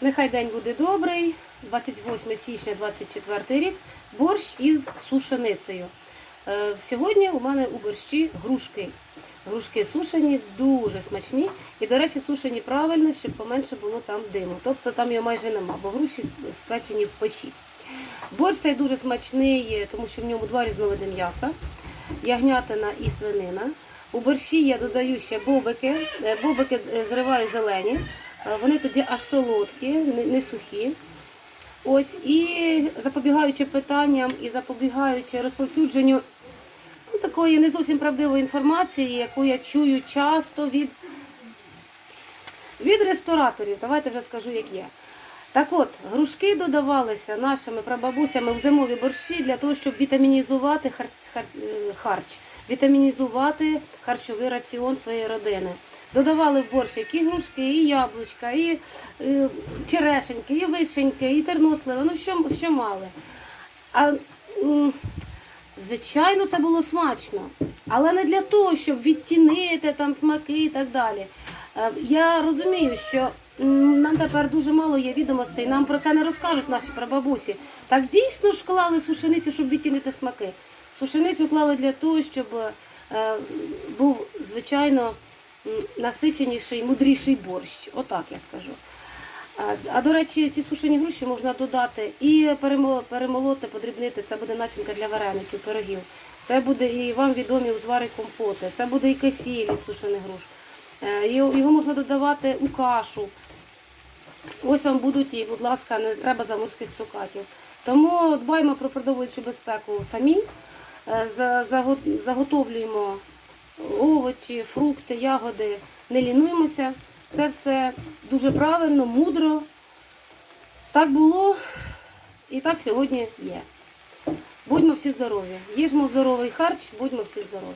Нехай день буде добрий. 28 січня 24 рік. Борщ із сушеницею. Е, Сьогодні у мене у борщі грушки. Грушки сушені, дуже смачні. І, до речі, сушені правильно, щоб поменше було там диму. Тобто там його майже нема, бо груші спечені в печі. Борщ цей дуже смачний, тому що в ньому два різновиди м'яса, ягнятина і свинина. У борщі я додаю ще бобики. Е, Бобики е, зриваю зелені. Е, Вони тоді аж солодкі, не, сухі. Ось і запобігаючи питанням і запобігаючи розповсюдженню ну, такої не зовсім правдивої інформації, яку я чую часто від, від рестораторів. Давайте вже скажу, як є. Так от, грушки додавалися нашими прабабусями в зимові борщі для того, щоб вітамінізувати хар- хар- е, харч, вітамінізувати харчовий раціон своєї родини. Додавали в борщ які грушки, і яблучка, і е, черешеньки, і вишеньки, і терносливи, ну що, що мали. А, звичайно, це було смачно, але не для того, щоб відтінити там смаки і так далі. Е, Я розумію, що нам тепер дуже мало є відомостей, нам про це не розкажуть наші прабабусі. Так дійсно ж клали сушеницю, щоб відтінити смаки. Сушеницю клали для того, щоб е, був звичайно насиченіший, мудріший борщ. Отак я скажу. А, до речі, ці сушені груші можна додати і перемолоти, подрібнити. Це буде начинка для вареників, пирогів. Це буде і вам відомі узвари компоти, це буде і кисіль із сушених груш. Е, Його можна додавати у кашу. Ось вам будуть і, будь ласка, не треба заморських цукатів. Тому дбаємо про продовольчу безпеку самі, е, за- заго- заготовлюємо овочі, фрукти, ягоди, не лінуємося. Це все дуже правильно, мудро. Так було і так сьогодні є. Будьмо всі здорові. Їжмо здоровий харч, будьмо всі здорові.